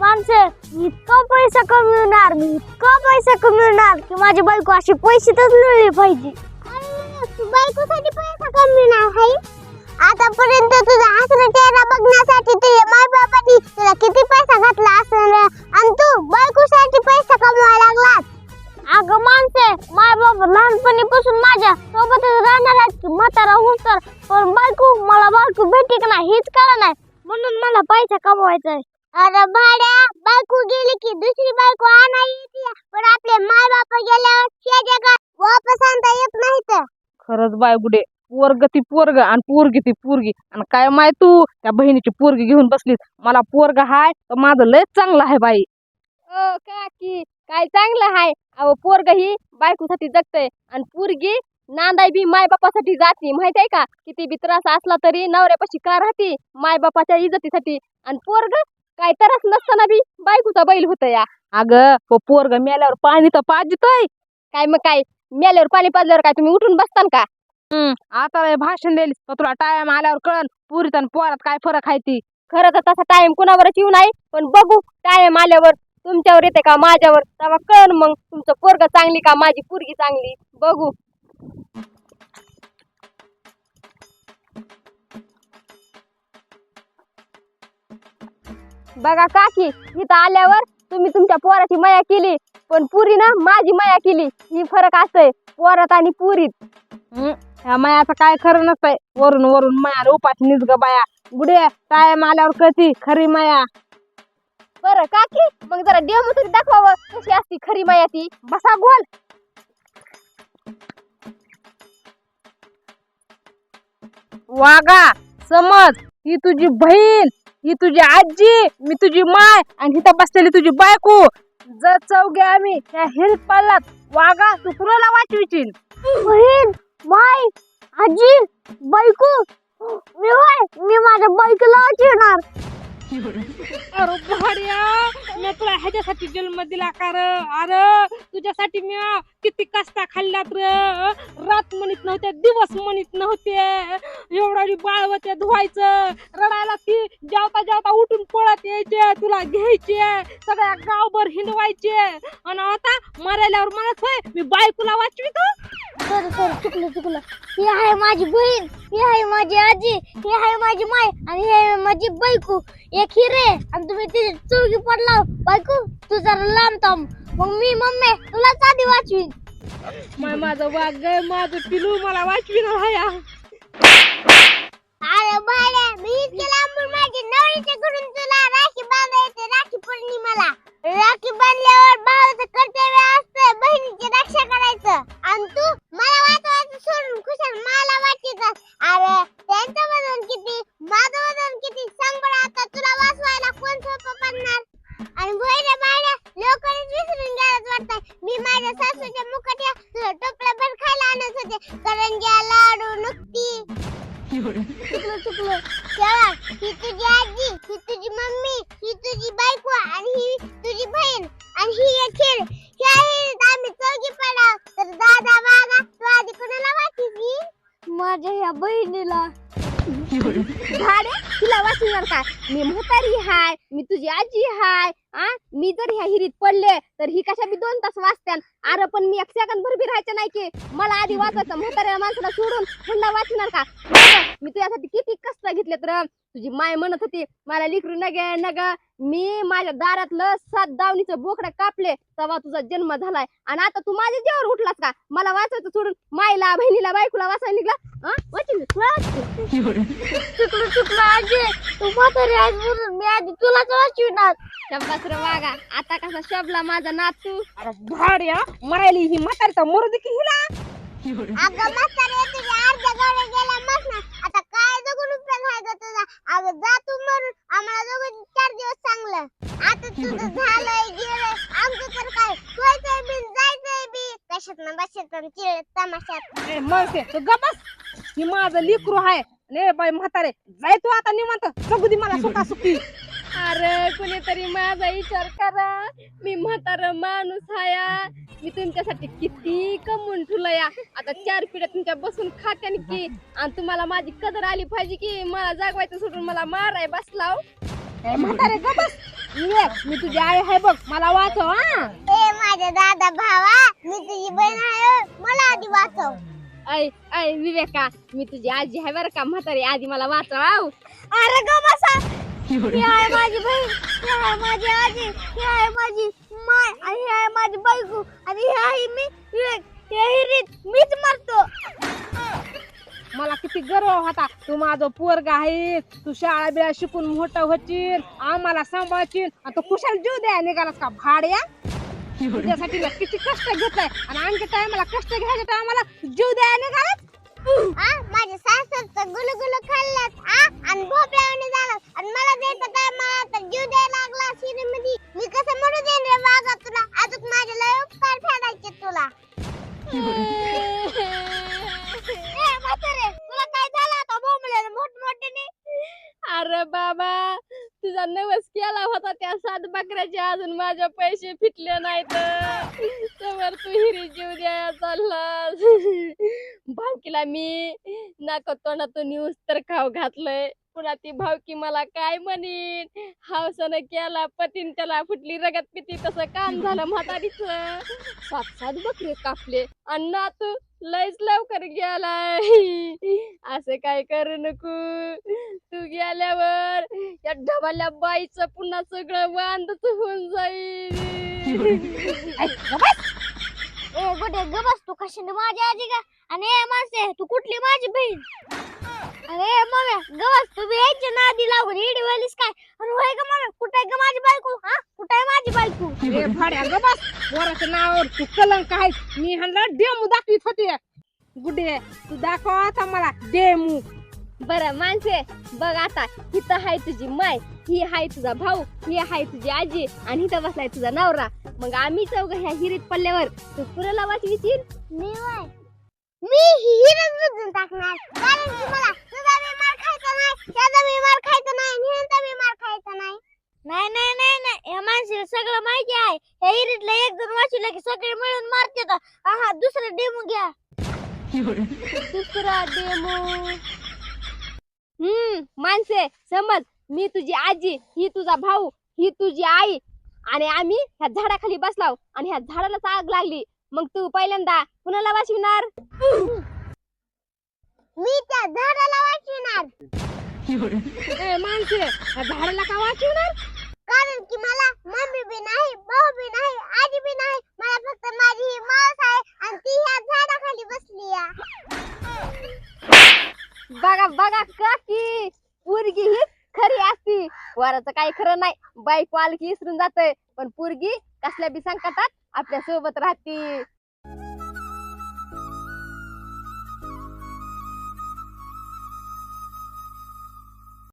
माणसं इतका पैसा कमवणार मी इतका पैसा कमवणार की माझी बायको अशी पैसेच मिळली पाहिजे. बायकोसाठी पैसा कमवणार आहे. आतापर्यंत तुझा हसरा चेहरा बघण्यासाठी तुझ्या माय बाबांनी तुला किती पैसा घातला असेल? आणि तू बायकोसाठी पैसा कमवायला लागलास? अगं माणसे माय बाबा लहानपणीपासून माझ्या सोबतच राहणार आहेत. की म्हातारा होऊन तर पण बायको मला बायको भेटी का नाही हेच नाही. म्हणून मला पैसा कमवायचा आहे अरे भाड्या बायको गेली की दुसरी बायको आणा येते. पण आपले माय बाप गेल्यावर जगात वापस आणता येत नाही तर खरंच बाय गुडे पोरग ती पोरग आणि पोरगी ती पोरगी. आणि काय माय तू त्या बहिणीची पोरगी घेऊन बसलीस. मला पोरग हाय तर माझं लय चांगलं आहे बाई. ओ काकी काय चांगलं हाय? अहो पोरग ही बायकोसाठी जगतय. आणि पोरगी नांदाय बी माय बापासाठी जाती. माहीत आहे का? किती बी त्रास असला तरी नवऱ्यापाशी का राहते? माय बापाच्या इज्जतीसाठी. आणि पोरग काय त्रास नसताना बी बायकोचा बैल होत या. अगं हो पोरग मेल्यावर पाणी तर पाजतय. काय मग काय? मेल्यावर पाणी पाजल्यावर काय तुम्ही उठून बसतान का? हम्म आता लय भाषण दिलीस तुला टाइम आल्यावर कळन पुरीत आणि पोरात काय फरक आहे ती. खरं तर तसा टाइम कोणावरच येऊ नाही. पण बघू टाइम आल्यावर तुमच्यावर येते का माझ्यावर? तेव्हा कळन मग तुमचं पोरग चांगली का माझी पोरगी चांगली? बघू. बघा काकी इथं आल्यावर तुम्ही तुमच्या पोराची मया केली पण पुरी ना माझी मया केली. ही फरक असतोय पोरात आणि पुरीत. हम्म, ह्या मायाचं काय खरं नसतंय. वरून वरून माया रूपात निसग बाया. गुडे टाइम आल्यावर कधी खरी माया. बरं काकी मग जरा डेमो तरी दाखवावं. कशी असती खरी माया ती? बसा गोल. वागा समज ही तुझी बहीण. ही तुझी आजी मी तुझी माय आणि हिथं बसलेली तुझी बायको. जर चौघे आम्ही त्या हिरीत पाल्लात वागा तू कुणाला वाचविशील? बहीण माय आजी बायको. मी होय मी माझ्या बायकोला वाचविणार. अरे भाड्या मी तुला ह्याच्यासाठी जन्म दिला का र? अरे तुझ्यासाठी मी किती कष्टा खाल्ल्यात र? रात म्हणत नव्हते दिवस म्हणत नव्हते. एवढा बाळवते धुवायचं रडायला ती जेवता जेवता उठून पळत यायचे तुला घ्यायचे सगळ्या गावभर हिंडवायचे. आणि आता मरायल्यावर म्हणत होय मी बायकोला वाचवितो. सॉरी चुकलं चुकलं. ही आहे माझी बहीण. ही आहे माझी आजी ही आहे माझी माय आणि ही आहे माझी बायको. एक हिरे आणि तुम्ही तिथे चौकी पडला बायको तू जरा लांब थांब. मग मी मम्मी तुला आधी वाचवी माय माझं वाघ ग माझं पिलू मला वाचविणार हाया. अरे बाळ्या मी इतके लांबून माझ्या नवरीच्या घरून तुला राखी बांधायचे राखी पौर्णिमेला राखी बांधल्यावर भावाचं कर्तव्य मी माझ्या सासूच्या मुखाट्या तुला टोपला भर खायला आणत होते. करंज्या लाडू नुकती चुकलं चुकलं. तेव्हा ही तुझी आजी ही तुझी मम्मी ही तुझी बायको आणि ही तुझी बहीण आणि ही एक खेळ. ह्या हिरीत आम्ही चौघी पडाव तर दादा वागा तू आधी कोणाला वाचीस माझ्या ह्या बहिणीला. झाडे? तुला वाचणार का? मी म्हातारी हाय मी तुझी आजी हाय आ? मी जर ह्या हिरीत पडले तर ही कशा बी दोन तास वाचत्यान अरे पण मी एक सेकंद भर बी राहायचं नाही की. मला आधी वाचायचं म्हाताऱ्या माणसाला सोडून हुंडा वाचणार का? मी तुझ्यासाठी किती कष्ट घेतले तर तुझी माय म्हणत होती मला लिकरू नग नग. मी माझ्या दारातलं सात दावणीचं बोकडं कापले तेव्हा तुझा जन्म झालाय. आणि आता तू माझ्या जेवर उठलास का? मला वाचायचं सोडून मायला बहिणीला बायकोला वाचायला निघला? वाचीन. चुकलं चुकलं आजी तू म्हातारी आहेस म्हणून मी आधी तुलाच वाचविणार. शब्बास रे वागा. आता कसा शबला माझा नातू? अरे भाड्या मरायली ही म्हातारी तर मरू दे की हिला. अगं म्हातारी तुझ्या अर्ध्या गाड्या आता काय जगून ग तुझा? अगं जा तू मरून. आम्हाला दोघं चार दिवस चांगलं. आता तुझं झालंय गेलंय. आमचं तर काय? व्हायचंय बी जायचंय बी. कशात ना बशात चिळ तमाशात. ए माणसे तू गबस ही माझं लिकरू आहे. ने बाई म्हातारे जाय तू आता निवांत. जगू दे मला सुका सुखी. अरे कुणीतरी माझा विचार करा. मी म्हातार माणूस हाया. मी तुमच्यासाठी किती कमवून ठुलं या आता चार पिढ्या तुमच्या बसून खात्यान की आणि तुम्हाला माझी कदर आली पाहिजे की मला जागवायचं सोडून मला माराय बसलाव ए, म्हातारे ग बस. विवेक मी तुझी आई आहे बघ मला वाचव हा. ए माझ्या दादा भावा मी तुझी बहीण आहे मला आधी वाचव. ऐ ऐ विवेका मी तुझी आजी आहे बरं का म्हातारी? आधी मला वाचव अरे ग बसा. ही आहे माझी बहीण ही आहे माझी आजी ही आहे माझी माय आणि ही आहे माझी बायको. आणि ही आहे मी विवेक या हिरीत मीच मरतो. मला किती गर्व होता. तू माझं पोरग आहे तू शाळा बिळा शिकून मोठं होशील. आम्हाला सांभाळशील. आणि तू कुशाल जीव द्या निघालास का भाड्या? तुझ्यासाठी मी किती कष्ट घेतलाय. आणि आणखी टायमाला कष्ट घ्यायच्या टायमाला जीव द्या निघालास? अरे बाबा तुझा नवस केला होता त्या सात बकऱ्याचे अजून माझ्या पैसे फिटले नाहीत. तर तू हिरी जीव द्या चाललास. भावकीला मी नाक तोंडातून न्यूज तर खाऊ घातलंय. पुन्हा ती भावकी मला काय म्हणीन? हावसानं केला पतीन त्याला फुटली रगत पिती तसं काम झालं म्हातारीच. सात सात बकरे कापले. आणि नातू लयच लवकर गेलाय. असं काय करू नको. तू गेल्यावर या ढबाल्या बाईचं पुन्हा सगळं वांदच होऊन जाईल. ए गोटे ग बस. तू कशाने माझी आजी का? आणि ए माणसे तू कुठली माझी बहीण? अरे मम्या गवस तू बी यायच्या नादी लागून इडी वालीस काय? आणि होय ग मम्या? कुठे ग माझी बायको? हा? कुठे माझी बायको? अरे भाड्या ग बस. नावावर तू कलंक आहे मी ह्यांना डेमू दाखवीत होते. गुडे तू दाखव आता मला डेमू. बरं माणसे बघ आता हिथं हाय तुझी माय ही हाय तुझा भाऊ ही हाय तुझी आजी आणि इथं बसलाय तुझा नवरा. मग आम्ही चौघ ह्या हिरीत पडल्यावर तू पुरला वाचविशील मी मी हिरच टाकणार. कारण की मला तुझा बी मार खायचा नाही त्याचा बी मार खायचा नाही आणि ह्यांचा बी मार खायचा नाही नाही नाही नाही नाही या माणसाला सगळं माहिती आहे या हिरीतला एक जण वाचलं की सगळे मिळून मारते हा दुसरं डेमो घ्या दुसरा डेमो हम्म माणसे समज मी तुझी आजी ही तुझा भाऊ ही तुझी आई आणि आम्ही ह्या झाडाखाली बसलाव आणि ह्या झाडालाच आग लागली. मग तू पहिल्यांदा कुणाला वाचविणार? मी त्या झाडाला वाचविणार. माणसे या झाडाला का वाचवणार? कारण की मला मम्मी बी नाही भाऊ बी नाही आजी बी नाही. मला फक्त माझी ही आहे आणि ती ह्या झाडाखाली बसली बघा बघा काकी पोरगी ही खरी असती वराचं काही खरं नाही. बाईक आलं की इसरून जातंय. पण पोरगी कसल्या बी संकटात आपल्यासोबत राहते.